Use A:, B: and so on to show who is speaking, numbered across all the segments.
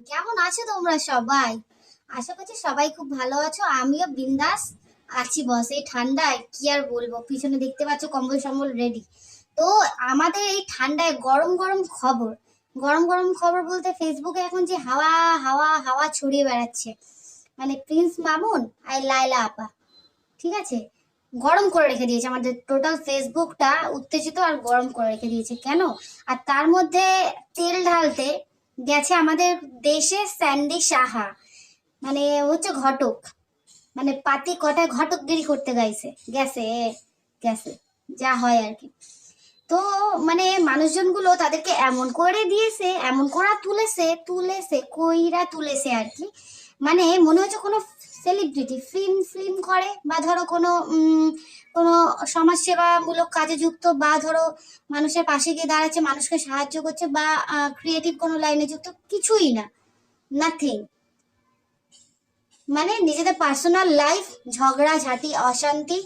A: কেমন আছো তোমরা সবাই? আশা করছি সবাই খুব ভালো আছো। আমিও বিন্দাস আছি বস। এই ঠান্ডায় কি আর বলব? পিছনে দেখতে পাচ্ছ কম্বল সম্বল রেডি তো আমাদের এই ঠান্ডায় গরম গরম খবর। গরম গরম খবর বলতে ফেসবুকে এখন যে হাওয়া হাওয়া হাওয়া ছড়িয়ে বেড়াচ্ছে। মানে প্রিন্স মামুন আর লাইলা আপা। ঠিক আছে? গরম করে রেখে দিয়েছে। আমাদের টোটাল ফেসবুকটা উত্তেজিত আর গরম করে রেখে দিয়েছে। কেন? আর তার মধ্যে তেল ঢালতে গেছে আমাদের দেশে স্যান্ডি সাহা মানে হচ্ছে ঘটক। মানে পাতি কটায় ঘটকগিরি করতে গাইছে। গেছে গেছে। যা হয় আর কি। তো মানে মানুষজনগুলো তাদেরকে এমন করে দিয়েছে, এমন করা তুলেছে তুলেছে, কইরা তুলেছে আর কি। মানে মনে হচ্ছে কোনো সেলিব্রিটি ফিল্ম ফিল্ম করে বা ধরো কোনো কোনো সমাজসেবামূলক কাজে যুক্ত বা ধরো মানুষের পাশে গিয়ে দাঁড়াচ্ছে, মানুষকে সাহায্য করছে বা ক্রিয়েটিভ কোনো লাইনে যুক্ত, কিছুই না। নাথিং মানে নিজেদের পার্সোনাল লাইফ ঝগড়া, ঝাঁটি, অশান্তি,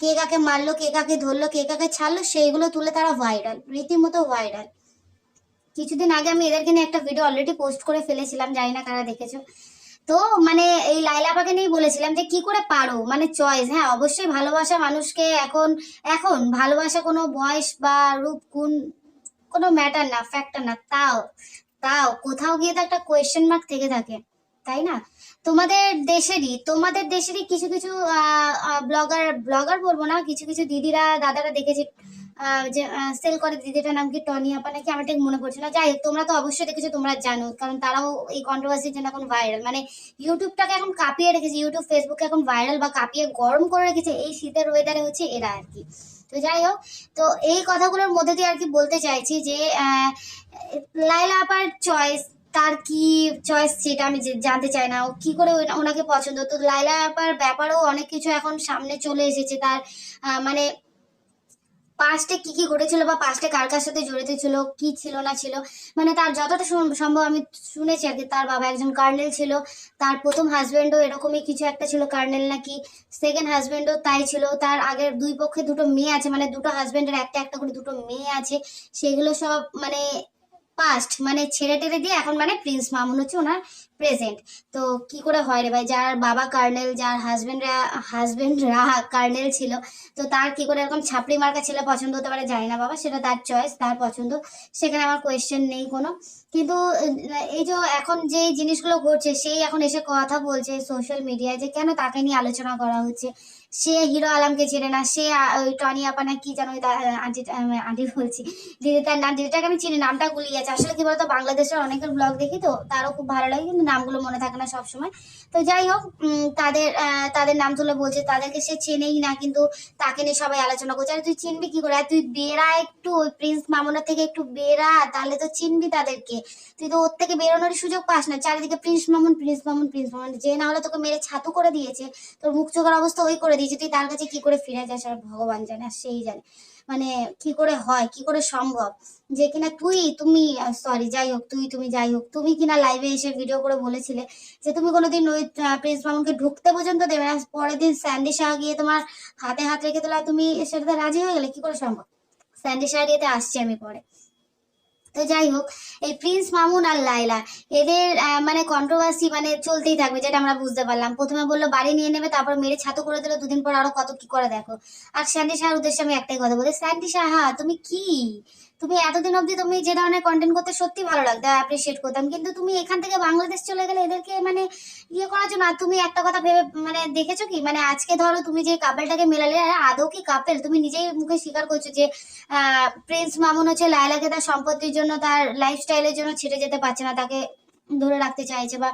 A: কে কাকে মারলো, কে কাকে ধরলো, কে কাকে ছাড়লো, সেইগুলো তুলে তারা ভাইরাল রীতিমতো ভাইরাল কিছুদিন আগে আমি এদেরকে নিয়ে একটা ভিডিও অলরেডি পোস্ট করে ফেলেছিলাম, জানি না কারা দেখেছ। তো মানে এই লাইলাপাকে নিয়েই বলেছিলাম যে কি করে পারো? মানে চয়েস হ্যাঁ অবশ্যই ভালোবাসা মানুষকে এখন এখন ভালোবাসা কোনো বয়স বা রূপ, গুণ কোনো ম্যাটার না ফ্যাক্টর না, তাও তাও কোথাও গিয়ে তো একটা কোয়েশ্চেন মার্ক থেকে থাকে, তাই না? তোমাদের দেশেরই তোমাদের দেশেরই কিছু কিছু ব্লগার ব্লগার বলব না, কিছু কিছু দিদিরা, দাদারা দেখেছি যে সেল করে দিদিটার নাম কি টনি আপা নাকি? আমার ঠিক মনে পড়ছে না। যাই হোক, তোমরা তো অবশ্যই দেখেছ, তোমরা জানো, কারণ তারাও এই কন্ট্রোভার্সির জন্য এখন ভাইরাল মানে ইউটিউবটাকে এখন কাঁপিয়ে রেখেছে ইউটিউব ফেসবুকে এখন ভাইরাল বা কাঁপিয়ে গরম করে রেখেছে এই শীতের ওয়েদারে হচ্ছে এরা আর কি। তো যাই হোক, তো এই কথাগুলোর মধ্যে দিয়ে আর কি বলতে চাইছি যে লাইলা আপার চয়েস তার কি চয়েস সেটা আমি জানতে চাই না। ও কি করে ওনাকে পছন্দ? তো লাইলা আপার ব্যাপারেও অনেক কিছু এখন সামনে চলে এসেছে, তার মানে পাস্টে কি কি ঘটেছিল বা পাস্টে কার কার সাথে জড়িত ছিল, কি ছিল না ছিল মানে তার যতটা সম্ভব আমি শুনেছি আর কি, তার বাবা একজন কার্নেল ছিল, তার প্রথম হাজব্যান্ডও এরকমই কিছু একটা ছিল কার্নেল নাকি সেকেন্ড হাজব্যান্ডও তাই ছিল, তার আগের দুই পক্ষে দুটো মেয়ে আছে মানে দুটো হাজব্যান্ডের একটা একটা করে দুটো মেয়ে আছে, সেগুলো সব মানে পাস্ট মানে ছেড়ে টেড়ে দিয়ে এখন মানে প্রিন্স মামুন হচ্ছে ওনার প্রেজেন্ট তো কি করে হয় রে ভাই? যার বাবা কার্নেল যার হাজবেন্ডরা হাজবেন্ডরা কার্নেল ছিল, তো তার কি করে এরকম ছাপড়ি মার্কা ছেলে পছন্দ হতে পারে জানি না বাবা, সেটা তার চয়েস তার পছন্দ। সেখানে আমার কোয়েশ্চেন নেই কোনো। কিন্তু এই যে এখন যে জিনিসগুলো ঘটছে, সেই এখন এসে কথা বলছে সোশ্যাল মিডিয়ায় যে কেন তাকে নিয়ে আলোচনা করা হচ্ছে? সে হিরো আলমকে চেনে না, সে ওই টনি আপা না কি যেন ওই আন্টি আন্টি বলছি দিদিটার নাম দিদিটাকে আমি চিনি, নামটা গুলিয়ে যাচ্ছে। আসলে কি বলতো, বাংলাদেশের অনেকের ব্লগ দেখি তো, তারও খুব ভালো লাগে, কিন্তু নামগুলো মনে থাকে না সবসময়। তো যাই হোক তাদের তাদের নাম তুলে বলছে, তাদেরকে সে চেনেই না, কিন্তু তাকে নিয়ে সবাই আলোচনা করছে। আরে তুই চিনবি কি করে? আর তুই বেরা একটু, ওই প্রিন্স মামুনের থেকে একটু বেরা তাহলে তো চিনবি তাদেরকে। তুই তো ওর থেকে বেরোনোর সুযোগ পাস না। চারিদিকে prince Mamun prince Mamun prince Mamun. যে না হলে তোকে মেরে ছাতু করে দিয়েছে। তোর মুখ চোখের অবস্থা ওই করে তুই তার কাছে কি করে ফিরে যাস আর ভগবান জানে আর সেই জানে? মানে কি করে হয়? কি করে সম্ভব? যে কিনা তুই, তুমি সরি যাই হোক, তুই, তুমি, যাই হোক, তুমি কিনা লাইভে এসে ভিডিও করে বলেছিলে যে তুমি কোনোদিন ওই প্রিন্স মামুনকে ঢুকতে পর্যন্ত দেবে না। পরের দিন স্যান্ডি শাহ গিয়ে তোমার হাতে হাত রেখে তোলা তুমি সেটাতে রাজি হয়ে গেলে, কি করে সম্ভব? স্যান্ডি শাহ ইয়েতে আসছি আমি পরে। তো যাই হোক, এই প্রিন্স মামুন আর লাইলা এদের মানে কন্ট্রোভার্সি মানে চলতেই থাকবে, যেটা আমরা বুঝতে পারলাম। প্রথমে বলল, বাড়ি নিয়ে নেবে, তারপর মেরে ছাতু করে দিল, দুদিন পর আরও কত কি করে দেখো। আর স্যান্ডি শাহর উদ্দেশ্যে আমি একটাই কথা বলি, স্যান্ডি সাহা, তুমি কি? তুমি এতদিন অবধি তুমি যে ধরনের কন্টেন্ট করতে সত্যি ভালো লাগতো অ্যাপ্রিসিয়েট করতাম। কিন্তু তুমি এখান থেকে বাংলাদেশ চলে গেলে এদেরকে মানে ইয়ে করার জন্য, আর তুমি একটা কথা ভেবে মানে দেখেছ কি? মানে আজকে ধরো তুমি যে কাপেলটাকে মেলালে আদৌ কি কাপেল তুমি নিজেই মুখে স্বীকার করছ যে প্রিন্স মামুন হচ্ছে লায়লাকে তার সম্পত্তির জন্য, তার লাইফস্টাইলের জন্য ছেড়ে যেতে পারছে না, তাকে ধরে রাখতে চাইছে বা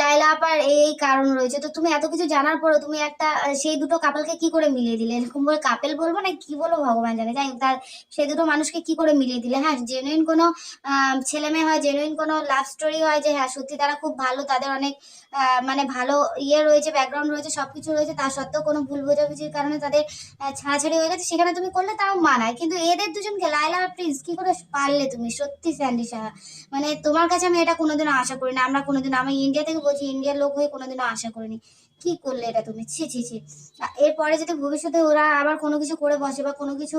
A: লাইলা আপার এই কারণ রয়েছে। তো তুমি এত কিছু জানার পরও তুমি একটা, সেই দুটো কাপলকে কি করে মিলিয়ে দিলে? এরকম বলে কাপেল বলব না, কি বলব ভগবান জানে। যাই তার সেই দুটো মানুষকে কি করে মিলিয়ে দিলে? হ্যাঁ জেনুইন কোনো ছেলে মেয়ে হয় জেনুইন কোনো লাভ স্টোরি হয় যে হ্যাঁ সত্যি তারা খুব ভালো, তাদের অনেক মানে ভালো ইয়ে রয়েছে ব্যাকগ্রাউন্ড রয়েছে, সবকিছু রয়েছে, তা সত্ত্বেও কোনো ভুল বোঝাবুঝির কারণে তাদের ছাড়াছাড়ি হয়ে গেছে। সেখানে তুমি করলে, তাও মানায়। কিন্তু এদের দুজনকে লাইলা আর প্রিন্স, কি করে পারলে তুমি? সত্যি স্যান্ডি সাহা। মানে তোমার কাছে আমি এটা কোনোদিনও আশা করি না আমরা কোনোদিন আমি ইন্ডিয়া থেকে বলছি ইন্ডিয়ার লোক হয়ে কোনোদিনও আশা করিনি। কি করলে এটা তুমি? ছি ছি ছি। এরপরে যদি ভবিষ্যতে ওরা আবার কোনো কিছু করে বসে বা কোনো কিছু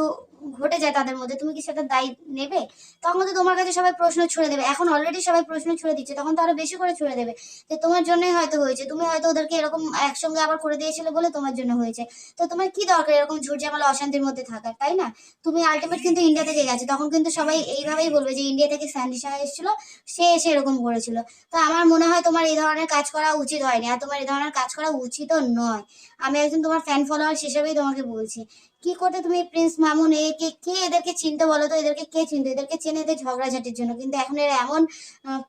A: ঘটে যায় তাদের মধ্যে, তুমি কি সেটা দায়ী নেবে? তখন তো তোমার কাছে সবাই প্রশ্ন ছুড়ে দেবে। এখন অলরেডি সবাই প্রশ্ন ছুড়ে দিচ্ছে, তখন তো আরও বেশি করে ছুড়ে দেবে। যে তোমার জন্যই হয়তো হয়েছে। তুমি হয়তো ওদেরকে এরকম একসঙ্গে আবার করে দিয়েছিলে বলে তোমার জন্য হয়েছে। তো তোমার কি দরকার এরকম ঝুট ঝামেলা অশান্তির মধ্যে থাকার, তাই না? তুমি আলটিমেট কিন্তু ইন্ডিয়া থেকে গেছো, তখন কিন্তু সবাই এইভাবেই বলবে যে ইন্ডিয়া থেকে স্যান্ডি শাহ এসেছিল, সে এসে এরকম করেছিল। তো আমার মনে হয় তোমার এই ধরনের কাজ করা উচিত হয়নি। আর তোমার এই ধরনের কাজ করা উচিতও নয়। আমি একজন তোমার ফ্যান ফলোয়ার হিসেবেই তোমাকে বলছি। কি করতে তুমি প্রিন্স মামুন? একে কে এদেরকে চিনতে বলো তো? এদেরকে কে চিনতে? এদেরকে চেনে এদের ঝগড়াঝাটির জন্য। কিন্তু এখন এরা এমন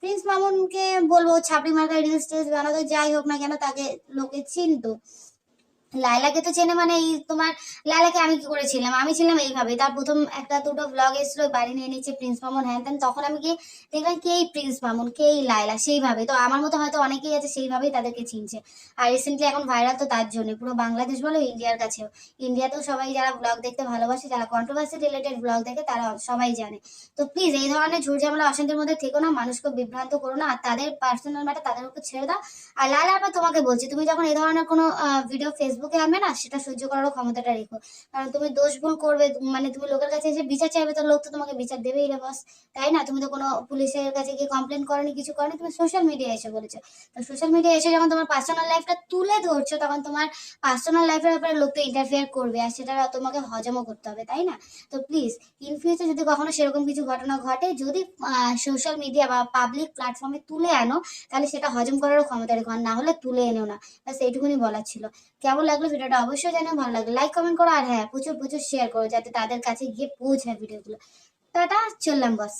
A: প্রিন্স মামুনকে বলব, ছাপড়ি মার্কা রিলস টিলস বানাতো, যাই হোক না কেন তাকে লোকে চিনতো। লাইলাকে তো চেনে মানে এই তোমার লাইলাকে আমি কি করেছিলাম আমি ছিলাম এইভাবে। তার প্রথম একটা দুটো ব্লগ এসেছিল বাড়ি নিয়ে নিচ্ছে প্রিন্স মামুন। হ্যান ত্যান তখন আমি গিয়ে দেখলাম কে এই প্রিন্স মামুন, কে এই লাইলা সেইভাবে। তো আমার মতো হয়তো অনেকেই আছে সেইভাবেই তাদেরকে চিনছে। আর রিসেন্টলি এখন ভাইরাল তো তার জন্য। পুরো বাংলাদেশ বলো, ইন্ডিয়ার কাছেও। ইন্ডিয়াতেও সবাই যারা ব্লগ দেখতে ভালোবাসে, যারা কন্ট্রোভার্সি রিলেটেড ব্লগ দেখে, তারা সবাই জানে। তো প্লিজ এই ধরনের ঝুট ঝামেলা, অশান্তির মধ্যে থেকো না। মানুষকে বিভ্রান্ত করো না। আর তাদের পার্সোনাল ম্যাটার তাদের উপর ছেড়ে দাও। আর লালা আবার তোমাকে বলছি, তুমি যখন এই ধরনের কোনো ভিডিও ফেসবুকে আনবে না, সেটা সহ্য করারও ক্ষমতাটা রেখো। কারণ তুমি দোষ ভুল করবে মানে তুমি লোকের কাছে এসে বিচার চাইবে তো লোক তো তোমাকে বিচার দেবেই রে বস তাই না? তুমি তো কোনো পুলিশের কাছে গিয়ে কমপ্লেন করনি, কিছু করনি, তুমি সোশ্যাল মিডিয়া এসে বলেছ। তো সোশ্যাল মিডিয়া এসে যখন তোমার পার্সোনাল লাইফটা তুলে ধরছো, তখন তোমার পার্সোনাল লাইফের ব্যাপারে লোক তো ইন্টারফেয়ার করবে, আর সেটা তোমাকে হজমও করতে হবে, তাই না? তো প্লিজ ইন ফিউচার যদি কখনো সেরকম কিছু ঘটনা ঘটে, যদি সোশ্যাল মিডিয়া বা পাবলিক প্ল্যাটফর্মে তুলে আনো, তাহলে সেটা হজম করারও ক্ষমতা রেখো, আর না হলে তুলে এনেও না। ব্যাস, এইটুকুনি বলার ছিল। কেমন লাগল ভিডিওটা অবশ্যই জানো ভালো লাগল লাইক কমেন্ট করো, আর হ্যাঁ প্রচুর প্রচুর শেয়ার করো যাতে তাদের কাছে গিয়ে পৌঁছায় ভিডিওগুলো। টাটা, চললাম বস